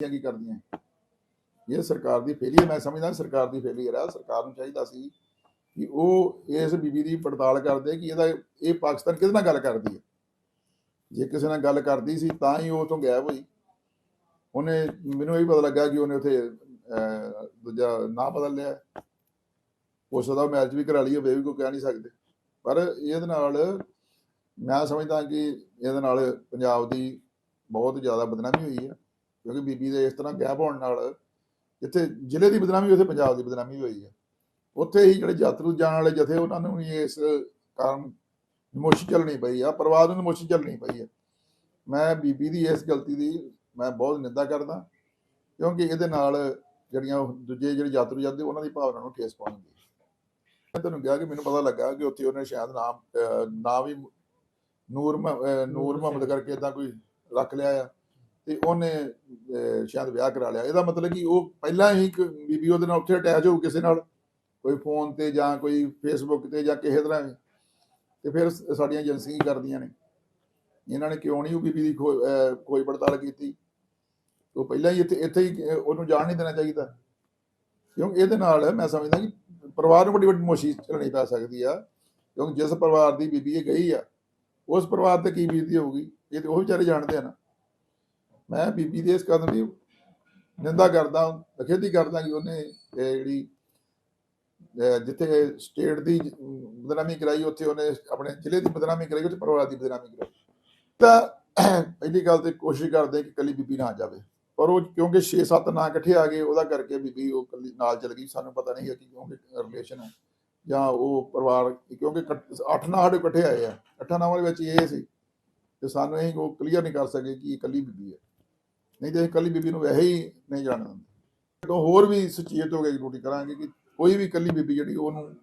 ਇਹ ਕੀ ਕਰਦੀਆਂ? ਇਹ ਸਰਕਾਰ ਦੀ ਫੇਲੀਅਰ ਮੈਂ ਸਮਝਦਾ ਸਰਕਾਰ ਦੀ ਫੇਲੀਅਰ ਆ, ਸਰਕਾਰ ਨੂੰ ਚਾਹੀਦਾ ਸੀ ਕਿ ਉਹ ਇਸ ਬੀਬੀ ਦੀ ਪੜਤਾਲ ਕਰਦੇ, ਕਿ ਇਹਦਾ ਇਹ ਪਾਕਿਸਤਾਨ ਕਿਹਦੇ ਨਾਲ ਗੱਲ ਕਰਦੀ ਹੈ? ਜੇ ਕਿਸੇ ਨਾਲ ਗੱਲ ਕਰਦੀ ਸੀ, ਤਾਂ ਹੀ ਉਹ ਤੋਂ ਗਾਇਬ ਹੋਈ। ਉਹਨੇ, ਮੈਨੂੰ ਇਹ ਪਤਾ ਲੱਗਾ ਕਿ ਉਹਨੇ ਉਥੇ ਦੂਜਾ ਨਾਂ ਬਦਲ ਲਿਆ। ਹੋ ਸਕਦਾ ਉਹ ਮੈਚ ਵੀ ਕਰਾ ਲਈ ਹੋਵੇ ਵੀ ਕੋਈ ਕਹਿ ਨਹੀਂ ਸਕਦੇ। ਪਰ ਇਹਦੇ ਨਾਲ ਮੈਂ ਸਮਝਦਾ ਕਿ ਇਹਦੇ ਨਾਲ ਪੰਜਾਬ ਦੀ ਬਹੁਤ ਜ਼ਿਆਦਾ ਬਦਨਾਮੀ ਹੋਈ ਹੈ ਕਿਉਂਕਿ ਬੀਬੀ ਦੇ ਇਸ ਤਰ੍ਹਾਂ ਗਾਇਬ ਹੋਣ ਨਾਲ ਜਿੱਥੇ ਜ਼ਿਲ੍ਹੇ ਦੀ ਬਦਨਾਮੀ ਉੱਥੇ ਪੰਜਾਬ ਦੀ ਬਦਨਾਮੀ ਹੋਈ ਹੈ। ਉੱਥੇ ਹੀ ਜਿਹੜੇ ਯਾਤਰੂ ਜਾਣ ਵਾਲੇ ਜਥੇ ਉਹਨਾਂ ਨੂੰ ਵੀ ਇਸ ਕਾਰਨ ਨਮੋਸ਼ੀ ਚੱਲਣੀ ਪਈ ਆ ਪਰਿਵਾਰ ਨੂੰ ਨਮੋਸ਼ੀ ਚੱਲਣੀ ਪਈ ਆ। ਮੈਂ ਬੀਬੀ ਦੀ ਇਸ ਗਲਤੀ ਦੀ ਮੈਂ ਬਹੁਤ ਨਿੰਦਾ ਕਰਦਾ ਕਿਉਂਕਿ ਇਹਦੇ ਨਾਲ ਜਿਹੜੀਆਂ ਦੂਜੇ ਜਿਹੜੇ ਯਾਤਰੂ ਜਾਂਦੇ ਉਹਨਾਂ ਦੀ ਭਾਵਨਾ ਨੂੰ ਠੇਸ ਪਹੁੰਚਦੀ ਮੈਂ ਤੁਹਾਨੂੰ ਕਿਹਾ ਕਿ ਮੈਨੂੰ ਪਤਾ ਲੱਗਾ ਕਿ ਉੱਥੇ ਉਹਨੇ ਸ਼ਾਇਦ ਨਾਮ ਅਹ, ਵੀ ਨੂਰ ਮੁਹ- ਨੂਰ ਮੁਹੰਮਦ ਕਰਕੇ ਇਦਾਂ ਕੋਈ ਰੱਖ ਲਿਆ ਆ। ਤੇ ਉਹਨੇ ਸ਼ਾਇਦ ਵਿਆਹ ਕਰਾ ਲਿਆ। ਇਹਦਾ ਮਤਲਬ ਕਿ ਉਹ ਪਹਿਲਾਂ ਹੀ ਇੱਕ ਬੀਬੀ ਉਹਦੇ ਨਾਲ ਉੱਥੇ ਅਟੈਚ ਹੋਊ ਕਿਸੇ ਨਾਲ, ਕੋਈ ਫੋਨ ਤੇ ਜਾਂ ਕੋਈ ਫੇਸਬੁੱਕ ਤੇ ਜਾਂ ਕਿਸੇ ਤਰ੍ਹਾਂ ਵੀ। ਤੇ ਫਿਰ ਸਾਡੀਆਂ ਏਜੰਸੀਆਂ ਕੀ ਕਰਦੀਆਂ ਨੇ। ਇਹਨਾਂ ਨੇ ਕਿਉਂ ਨਹੀਂ ਉਹ ਬੀਬੀ ਦੀ ਖੋ- ਖੋਜ ਪੜਤਾਲ ਕੀਤੀ? ਉਹ ਪਹਿਲਾਂ ਹੀ ਇੱਥੇ ਇੱਥੇ ਹੀ ਉਹਨੂੰ ਜਾਣ ਨਹੀਂ ਦੇਣਾ ਚਾਹੀਦਾ। ਕਿਉਂਕਿ ਇਹਦੇ ਨਾਲ ਮੈਂ ਸਮਝਦਾ ਕਿ ਪਰਿਵਾਰ ਨੂੰ ਵੱਡੀ ਵੱਡੀ ਮੁਸ਼ਕਿਲ ਝੱਲਣੀ ਪੈ ਸਕਦੀ ਆ। ਕਿਉਂਕਿ ਜਿਸ ਪਰਿਵਾਰ ਦੀ ਬੀਬੀ ਇਹ ਗਈ ਆ, ਉਸ ਪਰਿਵਾਰ ਤੇ ਕੀ ਬੀਤਦੀ ਹੋਊਗੀ? ਇਹ ਤੇ ਉਹ ਵਿਚਾਰੇ ਜਾਣਦੇ ਆ ਨਾ। ਮੈਂ ਬੀਬੀ ਦੇ ਇਸ ਕਦਮ ਦੀ ਨਿੰਦਾ ਕਰਦਾ ਅਖੇਦੀ ਕਰਦਾ ਕਿ ਉਹਨੇ ਜਿਹੜੀ ਜਿੱਥੇ ਸਟੇਟ ਦੀ ਬਦਨਾਮੀ ਕਰਾਈ, ਉੱਥੇ ਉਹਨੇ ਆਪਣੇ ਜ਼ਿਲ੍ਹੇ ਦੀ ਬਦਨਾਮੀ ਕਰਾਈ, ਉੱਥੇ ਪਰਿਵਾਰ ਦੀ ਬਦਨਾਮੀ ਕਰਾਈ। ਤਾਂ ਪਹਿਲੀ ਗੱਲ ਤੇ ਕੋਸ਼ਿਸ਼ ਕਰਦੇ ਕਿ ਕੱਲੀ ਬੀਬੀ ਨਾ ਜਾਵੇ। ਪਰ ਉਹ ਕਿਉਂਕਿ 6-7 ਨਾਂ ਇਕੱਠੇ ਆ ਗਏ, ਉਹਦਾ ਕਰਕੇ ਬੀਬੀ ਉਹ ਕੱਲੀ ਨਾਲ ਚਲ ਗਈ। ਸਾਨੂੰ ਪਤਾ ਨਹੀਂ ਹੈ ਕਿ ਕਿਉਂਕਿ ਰਿਲੇਸ਼ਨ ਹੈ ਜਾਂ ਉਹ ਪਰਿਵਾਰ, ਕਿਉਂਕਿ 8 ਨਾਂ ਸਾਡੇ ਇਕੱਠੇ ਆਏ ਆ। ਅੱਠਾਂ ਨਾਵਾਂ ਦੇ ਵਿੱਚ ਇਹ ਸੀ ਤੇ ਸਾਨੂੰ ਇਹ ਉਹ ਕਲੀਅਰ ਨਹੀਂ ਕਰ ਸਕੇ ਕਿ ਇਹ ਕੱਲੀ ਬੀਬੀ ਹੈ। ਨਹੀਂ ਤੇ ਅਸੀਂ ਕੱਲੀ ਬੀਬੀ ਨੂੰ ਵੈਸੇ ਹੀ ਨਹੀਂ ਜਾਣ ਦਿੰਦੇ ਤੋਂ ਹੋਰ ਵੀ ਸੁਚੇਤ ਹੋ ਕੇ ਡਿਊਟੀ ਕਰਾਂਗੇ ਕਿ ਕੋਈ ਵੀ ਕੱਲੀ ਬੀਬੀ ਜਿਹੜੀ ਉਹਨੂੰ,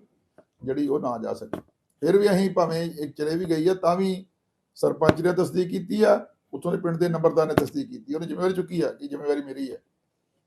ਜਿਹੜੀ ਉਹ ਨਾ ਜਾ ਸਕੇ। ਫਿਰ ਵੀ ਅਸੀਂ ਭਾਵੇਂ ਇੱਕ ਚਲੇ ਵੀ ਗਈ ਆ, ਤਾਂ ਵੀ ਸਰਪੰਚ ਨੇ ਤਸਦੀਕ ਕੀਤੀ ਆ, ਉੱਥੋਂ ਦੇ ਪਿੰਡ ਦੇ ਨੰਬਰਦਾਰ ਨੇ ਤਸਦੀਕ ਕੀਤੀ, ਉਹਨੇ ਜ਼ਿੰਮੇਵਾਰੀ ਚੁੱਕੀ ਆ ਕਿ ਜ਼ਿੰਮੇਵਾਰੀ ਮੇਰੀ ਹੈ